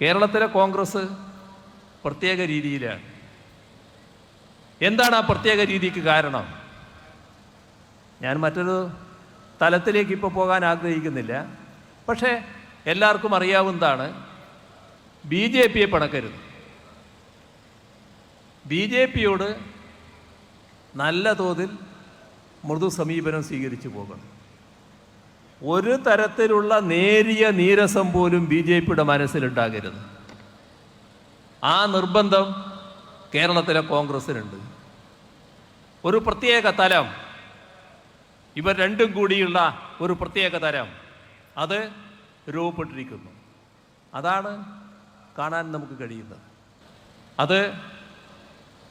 കേരളത്തിലെ കോൺഗ്രസ് പ്രത്യേക രീതിയിലാണ്. എന്താണ് ആ പ്രത്യേക രീതിക്ക് കാരണം? ഞാൻ മറ്റൊരു തലത്തിലേക്ക് ഇപ്പോൾ പോകാൻ ആഗ്രഹിക്കുന്നില്ല. പക്ഷേ എല്ലാവർക്കും അറിയാവുന്നതാണ് ബി ജെ പിയെ പണക്കരുത്. ബി ജെ പിയോട് നല്ല തോതിൽ മൃദു സമീപനം സ്വീകരിച്ചു പോകണം. ഒരു തരത്തിലുള്ള നേരിയ നീരസം പോലും ബി ജെ പിയുടെ മനസ്സിലുണ്ടാകരുത്. ആ നിർബന്ധം കേരളത്തിലെ കോൺഗ്രസിനുണ്ട്. ഒരു പ്രത്യേക തലം ഇവർ രണ്ടും കൂടിയുള്ള ഒരു പ്രത്യേക തരം അത് രൂപപ്പെട്ടിരിക്കുന്നു. അതാണ് കാണാൻ നമുക്ക് കഴിയുന്നത്. അത്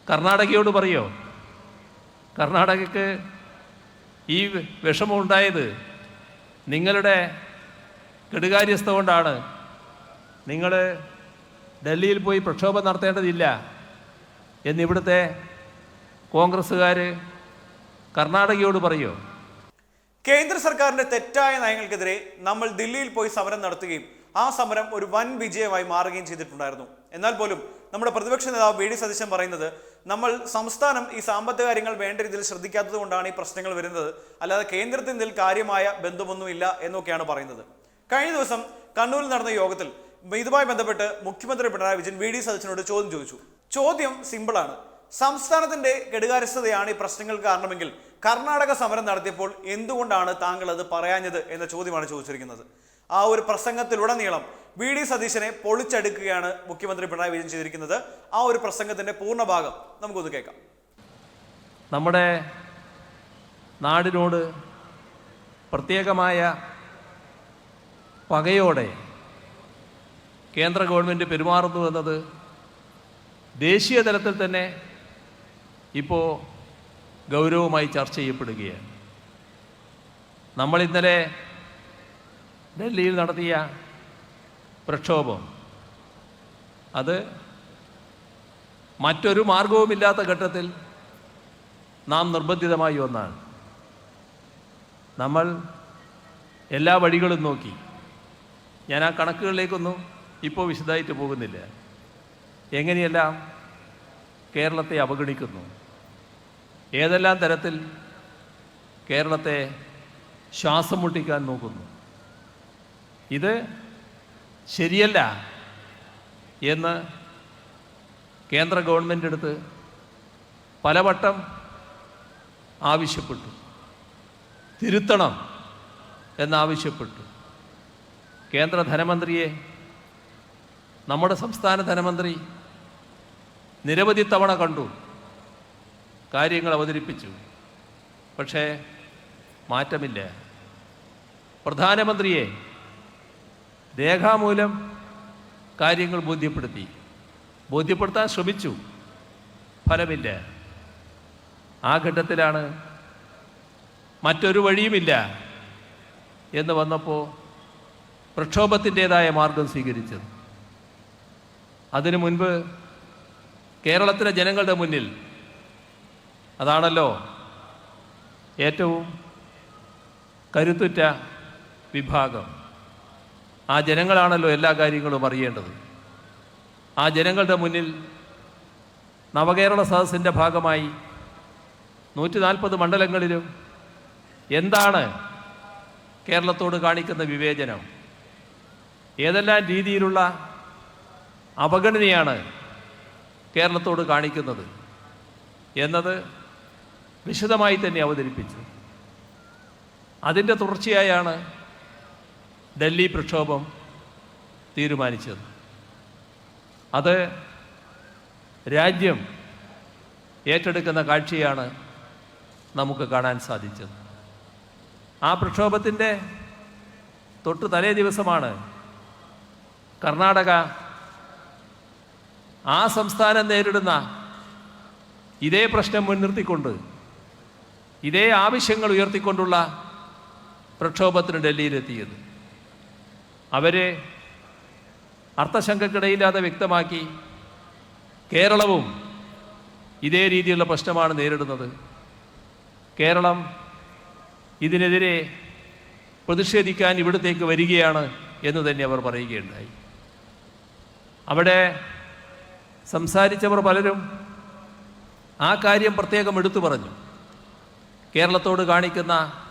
കർണാടകയോട് പറയോ? കർണാടകയ്ക്ക് ഈ വിഷമം ഉണ്ടായത് നിങ്ങളുടെ കെടുകാര്യസ്ഥ കൊണ്ടാണ് നിങ്ങൾ ഡൽഹിയിൽ പോയി പ്രക്ഷോഭം നടത്തേണ്ടതില്ല എന്നിവിടുത്തെ കോൺഗ്രസ്സുകാർ കർണാടകയോട് പറയോ. കേന്ദ്ര സർക്കാരിന്റെ തെറ്റായ നയങ്ങൾക്കെതിരെ നമ്മൾ ദില്ലിയിൽ പോയി സമരം നടത്തുകയും ആ സമരം ഒരു വൻ വിജയമായി മാറുകയും ചെയ്തിട്ടുണ്ടായിരുന്നു. എന്നാൽ പോലും നമ്മുടെ പ്രതിപക്ഷ നേതാവ് വി ഡി സതീശൻ പറയുന്നത് നമ്മൾ സംസ്ഥാനം ഈ സാമ്പത്തിക കാര്യങ്ങൾ വേണ്ട രീതിയിൽ ശ്രദ്ധിക്കാത്തത് കൊണ്ടാണ് ഈ പ്രശ്നങ്ങൾ വരുന്നത്. അല്ലാതെ കേന്ദ്രത്തിൽ ഇതിൽ കാര്യമായ ബന്ധമൊന്നുമില്ല എന്നൊക്കെയാണ് പറയുന്നത്. കഴിഞ്ഞ ദിവസം കണ്ണൂരിൽ നടന്ന യോഗത്തിൽ ഇതുമായി ബന്ധപ്പെട്ട് മുഖ്യമന്ത്രി പിണറായി വിജയൻ വി ഡി സതീശനോട് ചോദ്യം ചോദിച്ചു. ചോദ്യം സിമ്പിളാണ് സംസ്ഥാനത്തിന്റെ കെടുകാരസ്ഥതയാണ് ഈ പ്രശ്നങ്ങൾക്ക് കാരണമെങ്കിൽ കർണാടക സമരം നടത്തിയപ്പോൾ എന്തുകൊണ്ടാണ് താങ്കൾ അത് പറയാഞ്ഞത് എന്ന ചോദ്യമാണ് ചോദിച്ചിരിക്കുന്നത്. ആ ഒരു പ്രസംഗത്തിലുടനീളം വി ഡി സതീശനെ പൊളിച്ചെടുക്കുകയാണ് മുഖ്യമന്ത്രി പിണറായി വിജയൻ ചെയ്തിരിക്കുന്നത്. ആ ഒരു പ്രസംഗത്തിന്റെ പൂർണ ഭാഗം നമുക്കൊന്ന് കേൾക്കാം. നമ്മുടെ നാടിനോട് പ്രത്യേകമായ പകയോടെ കേന്ദ്ര ഗവൺമെന്റ് പെരുമാറുന്നു എന്നത് ദേശീയ തലത്തിൽ തന്നെ ഇപ്പോൾ ഗൗരവമായി ചർച്ച ചെയ്യപ്പെടുകയാണ്. നമ്മൾ ഇന്നലെ ഡൽഹിയിൽ നടത്തിയ പ്രക്ഷോഭം അത് മറ്റൊരു മാർഗവുമില്ലാത്ത ഘട്ടത്തിൽ നാം നിർബന്ധിതമായി ഒന്നാണ് നമ്മൾ എല്ലാ വഴികളും നോക്കി. ഞാൻ ആ കണക്കുകളിലേക്കൊന്നും ഇപ്പോൾ വിശദമായിട്ട് പോകുന്നില്ല. എങ്ങനെയെല്ലാം കേരളത്തെ അവഗണിക്കുന്നു? ഏതെല്ലാം തരത്തിൽ കേരളത്തെ ശ്വാസം മുട്ടിക്കാൻ നോക്കുന്നു? ഇത് ശരിയല്ല എന്ന് കേന്ദ്ര ഗവൺമെന്റ് അടുത്ത് പലവട്ടം ആവശ്യപ്പെട്ടു. തിരുത്തണം എന്നാവശ്യപ്പെട്ടു. കേന്ദ്ര ധനമന്ത്രിയെ നമ്മുടെ സംസ്ഥാന ധനമന്ത്രി നിരവധി തവണ കണ്ടു. കാര്യങ്ങൾ അവതരിപ്പിച്ചു. പക്ഷേ മാറ്റമില്ല. പ്രധാനമന്ത്രിയെ രേഖാമൂലം കാര്യങ്ങൾ ബോധ്യപ്പെടുത്തി. ബോധ്യപ്പെടുത്താൻ ശ്രമിച്ചു. ഫലമില്ല. ആ ഘട്ടത്തിലാണ് മറ്റൊരു വഴിയുമില്ല എന്ന് വന്നപ്പോൾ പ്രക്ഷോഭത്തിന്റെതായ മാർഗം സ്വീകരിച്ചത്. അതിനു മുൻപ് കേരളത്തിലെ ജനങ്ങളുടെ മുന്നിൽ അതാണല്ലോ ഏറ്റവും കരുത്തുറ്റ വിഭാഗം. ആ ജനങ്ങളാണല്ലോ എല്ലാ കാര്യങ്ങളും അറിയേണ്ടത്. ആ ജനങ്ങളുടെ മുന്നിൽ നവകേരള സദസ്സിന്റെ ഭാഗമായി നൂറ്റി നാൽപ്പത് മണ്ഡലങ്ങളിലും എന്താണ് കേരളത്തോട് കാണിക്കുന്ന വിവേചനം? ഏതെല്ലാം രീതിയിലുള്ള അവഗണനയാണ് കേരളത്തോട് കാണിക്കുന്നത് എന്നത് വിശദമായി തന്നെ അവതരിപ്പിച്ചു. അതിന്റെ തുടർച്ചയായാണ് ഡൽഹി പ്രക്ഷോഭം തീരുമാനിച്ചത്. അത് രാജ്യം ഏറ്റെടുക്കുന്ന കാഴ്ചയാണ് നമുക്ക് കാണാൻ സാധിച്ചത്. ആ പ്രക്ഷോഭത്തിന്റെ തൊട്ട് തലേ ദിവസമാണ് കർണാടക ആ സംസ്ഥാനം നേരിടുന്ന ഇതേ പ്രശ്നം മുൻനിർത്തിക്കൊണ്ട് ഇതേ ആവശ്യങ്ങൾ ഉയർത്തിക്കൊണ്ടുള്ള പ്രക്ഷോഭത്തിന് ഡൽഹിയിലെത്തിയത്. അവരെ അർത്ഥശങ്കക്കിടയില്ലാതെ വ്യക്തമാക്കി കേരളവും ഇതേ രീതിയിലുള്ള പ്രശ്നമാണ് നേരിടുന്നത്. കേരളം ഇതിനെതിരെ പ്രതിഷേധിക്കാൻ ഇവിടത്തേക്ക് വരികയാണ് എന്ന് തന്നെ അവർ പറയുകയുണ്ടായി. അവിടെ സംസാരിച്ചവർ പലരും ആ കാര്യം പ്രത്യേകം എടുത്തു പറഞ്ഞു. കേരളത്തോട് കാണിക്കുന്ന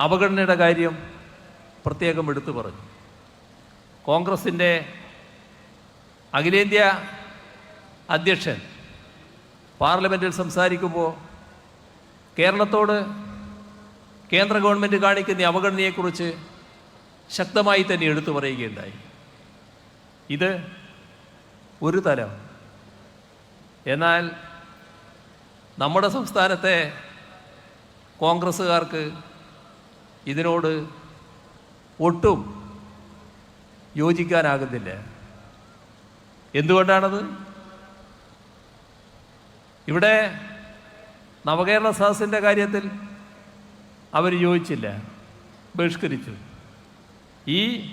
അവഗണനയുടെ കാര്യം പ്രത്യേകം എടുത്തു പറഞ്ഞു. കോൺഗ്രസിന്റെ അഖിലേന്ത്യാ അധ്യക്ഷൻ പാർലമെന്റിൽ സംസാരിക്കുമ്പോൾ കേരളത്തോട് കേന്ദ്ര ഗവൺമെന്റ് കാണിക്കുന്ന അവഗണനയെക്കുറിച്ച് ശക്തമായി തന്നെ എടുത്തു പറയുകയുണ്ടായി. ഇത് ഒരു തലം എന്നാൽ നമ്മുടെ സംസ്ഥാനത്തെ കോൺഗ്രസ്സുകാർക്ക് ഇതിനോട് ഒട്ടും യോജിക്കാനാകുന്നില്ല. എന്തുകൊണ്ടാണത്? ഇവിടെ നവകേരള സദസ്സിന്റെ കാര്യത്തിൽ അവർ യോജിച്ചില്ല ബഹിഷ്കരിച്ചു. ഈ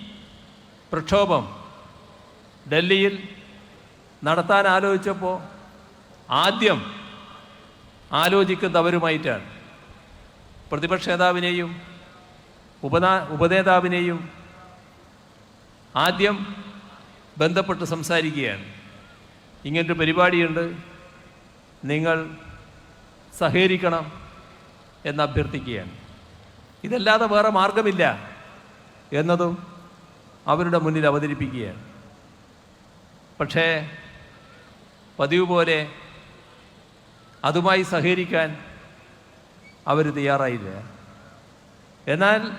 പ്രക്ഷോഭം ഡൽഹിയിൽ നടത്താൻ ആലോചിച്ചപ്പോൾ ആദ്യം ആലോചിക്കുന്നവരുമായിട്ടാണ്. പ്രതിപക്ഷ നേതാവിനെയും ഉപനാ ഉപനേതാവിനെയും ആദ്യം ബന്ധപ്പെട്ട് സംസാരിക്കുകയാണ്. ഇങ്ങനൊരു പരിപാടിയുണ്ട്. നിങ്ങൾ സഹകരിക്കണം എന്ന് അഭ്യർത്ഥിക്കുകയാണ്. ഇതല്ലാതെ വേറെ മാർഗമില്ല എന്നതും അവരുടെ മുന്നിൽ അവതരിപ്പിക്കുകയാണ്. പക്ഷേ പതിവ് പോലെ അതുമായി സഹകരിക്കാൻ അവർ തയ്യാറായില്ല. എന്നാൽ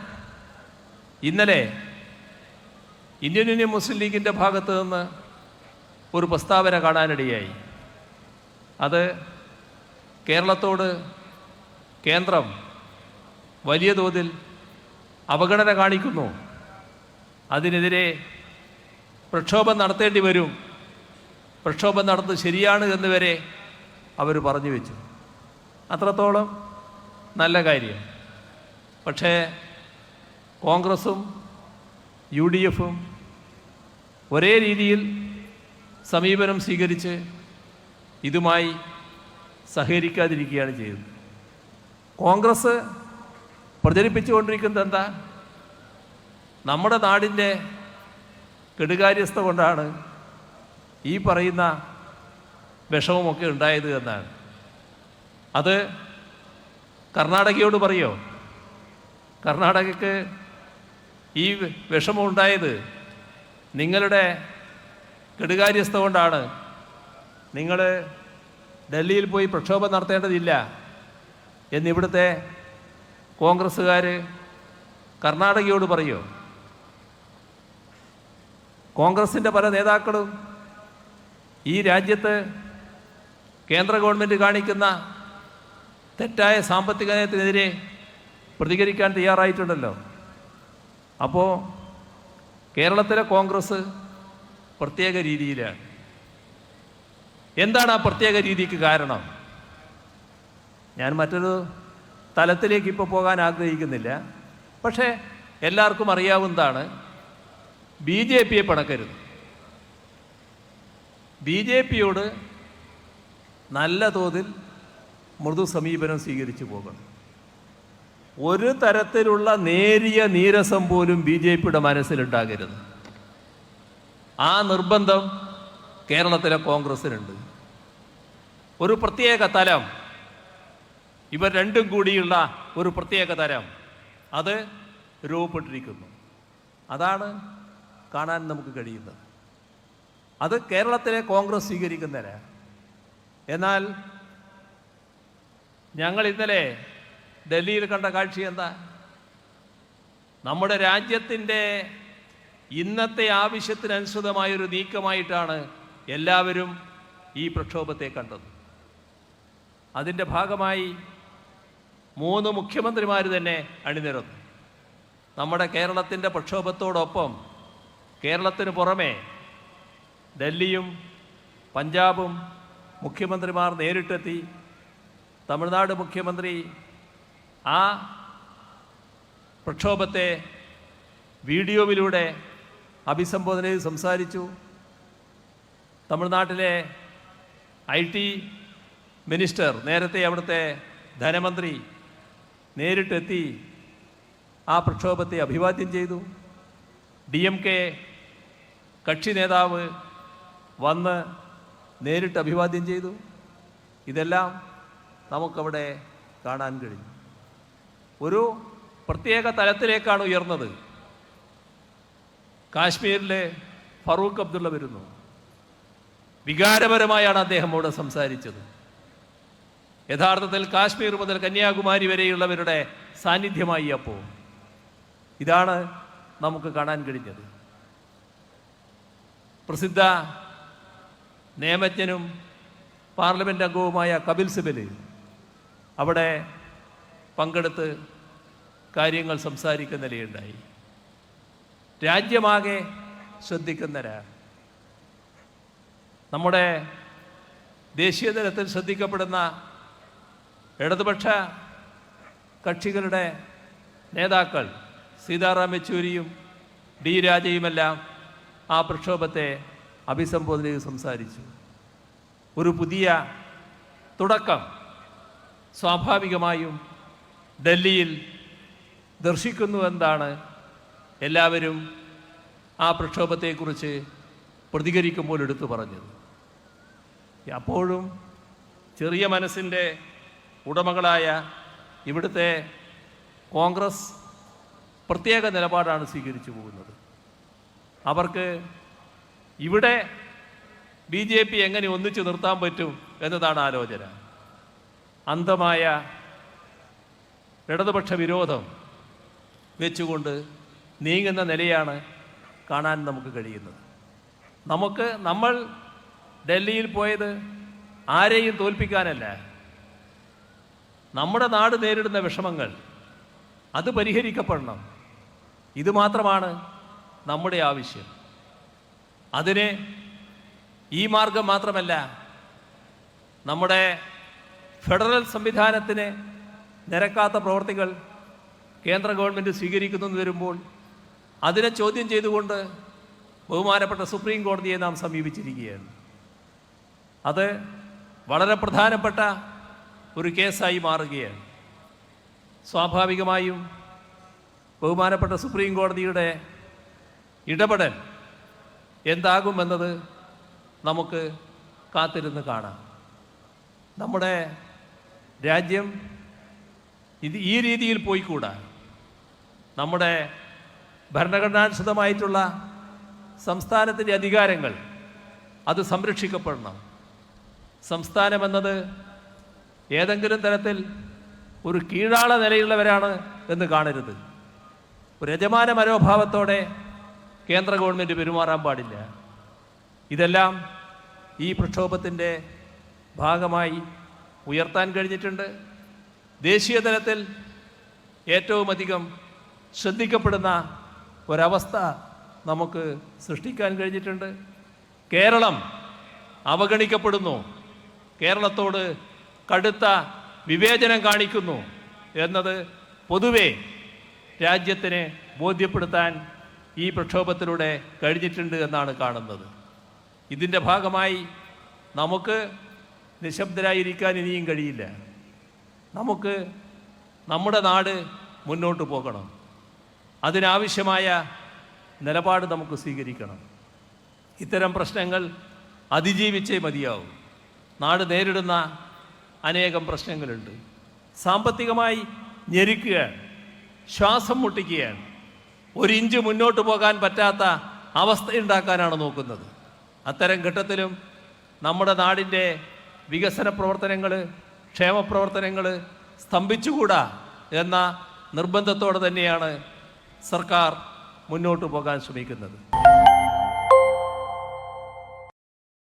ഇന്നലെ ഇന്ത്യൻ യൂണിയൻ മുസ്ലിം ലീഗിന്റെ ഭാഗത്ത് നിന്ന് ഒരു പ്രസ്താവന കാണാനിടയായി. അത് കേരളത്തോട് കേന്ദ്രം വലിയ തോതിൽ അവഗണന കാണിക്കുന്നു. അതിനെതിരെ പ്രക്ഷോഭം നടത്തേണ്ടി വരും. പ്രക്ഷോഭം നടത്തുന്നത് ശരിയാണ് എന്ന് വരെ അവർ പറഞ്ഞു വെച്ചു. അത്രത്തോളം നല്ല കാര്യം. പക്ഷേ കോൺഗ്രസും യു ഡി എഫും ഒരേ രീതിയിൽ സമീപനം സ്വീകരിച്ച് ഇതുമായി സഹകരിക്കാതിരിക്കുകയാണ് ചെയ്തത് കോൺഗ്രസ് പ്രചരിപ്പിച്ചുകൊണ്ടിരിക്കുന്നത് എന്താ? നമ്മുടെ നാടിന്റെ കെടുകാര്യസ്ഥ കൊണ്ടാണ് ഈ പറയുന്ന വിഷമമൊക്കെ ഉണ്ടായത് എന്നാണ്. അത് കർണാടകയോട് പറയോ? കർണാടകയ്ക്ക് ഈ വിഷമം ഉണ്ടായത് നിങ്ങളുടെ കെടുകാര്യസ്ഥ കൊണ്ടാണ് നിങ്ങൾ ഡൽഹിയിൽ പോയി പ്രക്ഷോഭം നടത്തേണ്ടതില്ല എന്നിവിടുത്തെ കോൺഗ്രസ്സുകാർ കർണാടകയോട് പറയോ? കോൺഗ്രസിന്റെ പല നേതാക്കളും ഈ രാജ്യത്ത് കേന്ദ്ര ഗവൺമെന്റ് കാണിക്കുന്ന തെറ്റായ സാമ്പത്തിക നയത്തിനെതിരെ പ്രതികരിക്കാൻ തയ്യാറായിട്ടുണ്ടല്ലോ. അപ്പോൾ കേരളത്തിലെ കോൺഗ്രസ് പ്രത്യേക രീതിയിലാണ്. എന്താണ് ആ പ്രത്യേക രീതിക്ക് കാരണം? ഞാൻ മറ്റൊരു തലത്തിലേക്ക് ഇപ്പോൾ പോകാൻ ആഗ്രഹിക്കുന്നില്ല. പക്ഷേ എല്ലാവർക്കും അറിയാവുന്നതാണ് ബി ജെ പിയെ പണക്കരുത്. ബി ജെ പിയോട് നല്ല തോതിൽ മൃദു സമീപനം സ്വീകരിച്ചു പോകണം. ഒരു തരത്തിലുള്ള നേരിയ നീരസം പോലും ബി ജെ പിയുടെ മനസ്സിലുണ്ടാകരുത്. ആ നിർബന്ധം കേരളത്തിലെ കോൺഗ്രസിനുണ്ട്. ഒരു പ്രത്യേക തലം ഇവർ രണ്ടും കൂടിയുള്ള ഒരു പ്രത്യേക തരം അത് രൂപപ്പെട്ടിരിക്കുന്നു. അതാണ് കാണാൻ നമുക്ക് കഴിയുന്നത്. അത് കേരളത്തിലെ കോൺഗ്രസ് സ്വീകരിക്കുന്നവരാ എന്നാൽ ഞങ്ങൾ ഇന്നലെ ഡൽഹിയിൽ കണ്ട കാഴ്ച എന്താ? നമ്മുടെ രാജ്യത്തിന്റെ ഇന്നത്തെ ആവശ്യത്തിനനുസൃതമായൊരു നീക്കമായിട്ടാണ് എല്ലാവരും ഈ പ്രക്ഷോഭത്തെ കണ്ടത്. അതിന്റെ ഭാഗമായി മൂന്ന് മുഖ്യമന്ത്രിമാർ തന്നെ അണിനിരന്നു. നമ്മുടെ കേരളത്തിന്റെ പ്രക്ഷോഭത്തോടൊപ്പം കേരളത്തിന് പുറമെ ഡൽഹിയും പഞ്ചാബും മുഖ്യമന്ത്രിമാർ നേരിട്ടെത്തി. തമിഴ്നാട് മുഖ്യമന്ത്രി ആ പ്രക്ഷോഭത്തെ വീഡിയോയിലൂടെ അഭിസംബോധന ചെയ്ത് സംസാരിച്ചു. തമിഴ്നാട്ടിലെ ഐ ടി മിനിസ്റ്റർ നേരത്തെ അവിടുത്തെ ധനമന്ത്രി നേരിട്ടെത്തി ആ പ്രക്ഷോഭത്തെ അഭിവാദ്യം ചെയ്തു. ഡി എം കെ കക്ഷി നേതാവ് വന്ന് നേരിട്ട് അഭിവാദ്യം ചെയ്തു. ഇതെല്ലാം നമുക്കവിടെ കാണാൻ കഴിഞ്ഞു ഒരു പ്രത്യേക തലത്തിലേക്കാണ് ഉയർന്നത്. കാശ്മീരിലെ ഫറൂഖ് അബ്ദുള്ള വരുന്നു. വികാരപരമായാണ് അദ്ദേഹം അവിടെ സംസാരിച്ചത്. യഥാർത്ഥത്തിൽ കാശ്മീർ മുതൽ കന്യാകുമാരി വരെയുള്ളവരുടെ സാന്നിധ്യമായി അപ്പോൾ. ഇതാണ് നമുക്ക് കാണാൻ കഴിഞ്ഞത്. പ്രസിദ്ധ നിയമജ്ഞനും പാർലമെന്റ് അംഗവുമായ കപിൽ സിബൽ അവിടെ പങ്കെടുത്ത് കാര്യങ്ങൾ സംസാരിക്കുന്ന നിലയുണ്ടായി. രാജ്യമാകെ ശ്രദ്ധിക്കുന്നവരാ നമ്മുടെ ദേശീയ തലത്തിൽ ശ്രദ്ധിക്കപ്പെടുന്ന ഇടതുപക്ഷ കക്ഷികളുടെ നേതാക്കൾ സീതാറാം യെച്ചൂരിയും ഡി രാജയുമെല്ലാം ആ പ്രക്ഷോഭത്തെ അഭിസംബോധന ചെയ്ത് സംസാരിച്ചു. ഒരു പുതിയ തുടക്കം സ്വാഭാവികമായും ഡൽഹിയിൽ ദർശിക്കുന്നുവെന്നാണ് എല്ലാവരും ആ പ്രക്ഷോഭത്തെക്കുറിച്ച് പ്രതികരിക്കുമ്പോൾ എടുത്തു പറഞ്ഞത്. അപ്പോഴും ചെറിയ മനസ്സിന്റെ ഉടമകളായ ഇവിടുത്തെ കോൺഗ്രസ് പ്രത്യേക നിലപാടാണ് സ്വീകരിച്ചു പോകുന്നത്. അവർക്ക് ഇവിടെ ബി ജെ പി എങ്ങനെ ഒന്നിച്ചു നിർത്താൻ പറ്റും എന്നതാണ് ആലോചന. അന്ധമായ ഇടതുപക്ഷ വിരോധം വെച്ചുകൊണ്ട് നീങ്ങുന്ന നിലയാണ് കാണാൻ നമുക്ക് കഴിയുന്നത്. നമുക്ക് നമ്മൾ ഡൽഹിയിൽ പോയത് ആരെയും തോൽപ്പിക്കാനല്ല. നമ്മുടെ നാട് നേരിടുന്ന വിഷമങ്ങൾ അത് പരിഹരിക്കപ്പെടണം. ഇത് മാത്രമാണ് നമ്മുടെ ആവശ്യം. അതിന് ഈ മാർഗം മാത്രമല്ല നമ്മുടെ ഫെഡറൽ സംവിധാനത്തിന് നിരക്കാത്ത പ്രവർത്തികൾ കേന്ദ്ര ഗവൺമെന്റ് സ്വീകരിക്കുന്നു വരുമ്പോൾ അതിനെ ചോദ്യം ചെയ്തുകൊണ്ട് ബഹുമാനപ്പെട്ട സുപ്രീം കോടതിയെ നാം സമീപിച്ചിരിക്കുകയാണ്. അത് വളരെ പ്രധാനപ്പെട്ട ഒരു കേസായി മാറുകയാണ്. സ്വാഭാവികമായും ബഹുമാനപ്പെട്ട സുപ്രീം കോടതിയുടെ ഇടപെടൽ എന്താകുമെന്നത് നമുക്ക് കാത്തിരുന്ന് കാണാം. നമ്മുടെ രാജ്യം ഇത് ഈ രീതിയിൽ പോയിക്കൂടാ. നമ്മുടെ ഭരണഘടനാനുസൃതമായിട്ടുള്ള സംസ്ഥാനത്തിന്റെ അധികാരങ്ങൾ അത് സംരക്ഷിക്കപ്പെടണം. സംസ്ഥാനമെന്നത് ഏതെങ്കിലും തരത്തിൽ ഒരു കീഴാള നിലയുള്ളവരാണ് എന്ന് കാണരുത്. ഒരു യജമാന മനോഭാവത്തോടെ കേന്ദ്ര ഗവൺമെന്റ് പെരുമാറാൻ പാടില്ല. ഇതെല്ലാം ഈ പ്രക്ഷോഭത്തിന്റെ ഭാഗമായി ഉയർത്താൻ കഴിഞ്ഞിട്ടുണ്ട്. ദേശീയ തലത്തിൽ ഏറ്റവും അധികം ശ്രദ്ധിക്കപ്പെടുന്ന ഒരവസ്ഥ നമുക്ക് സൃഷ്ടിക്കാൻ കഴിഞ്ഞിട്ടുണ്ട്. കേരളം അവഗണിക്കപ്പെടുന്നു. കേരളത്തോട് കടുത്ത വിവേചനം കാണിക്കുന്നു എന്നത് പൊതുവെ രാജ്യത്തിന് ബോധ്യപ്പെടുത്താൻ ഈ പ്രക്ഷോഭത്തിലൂടെ കഴിഞ്ഞിട്ടുണ്ട് എന്നാണ് കാണുന്നത്. ഇതിന്റെ ഭാഗമായി നമുക്ക് നിശബ്ദരായിരിക്കാൻ ഇനിയും കഴിയില്ല. നമുക്ക് നമ്മുടെ നാട് മുന്നോട്ട് പോകണം. അതിനാവശ്യമായ നിലപാട് നമുക്ക് സ്വീകരിക്കണം. ഇത്തരം പ്രശ്നങ്ങൾ അതിജീവിച്ചേ മതിയാവും. നാട് നേരിടുന്ന അനേകം പ്രശ്നങ്ങളുണ്ട്. സാമ്പത്തികമായി ഞെരുക്കുകയാണ്. ശ്വാസം മുട്ടിക്കുകയാണ്. ഒരു ഇഞ്ച് മുന്നോട്ട് പോകാൻ പറ്റാത്ത അവസ്ഥയുണ്ടാക്കാനാണ് നോക്കുന്നത്. അത്തരം ഘട്ടത്തിലും നമ്മുടെ നാടിന്റെ വികസന പ്രവർത്തനങ്ങൾ ക്ഷേമ പ്രവർത്തനങ്ങൾ സ്തംഭിച്ചുകൂടാ എന്ന നിർബന്ധത്തോടെ തന്നെയാണ് സർക്കാർ മുന്നോട്ട് പോകാൻ ശ്രമിക്കുന്നത്.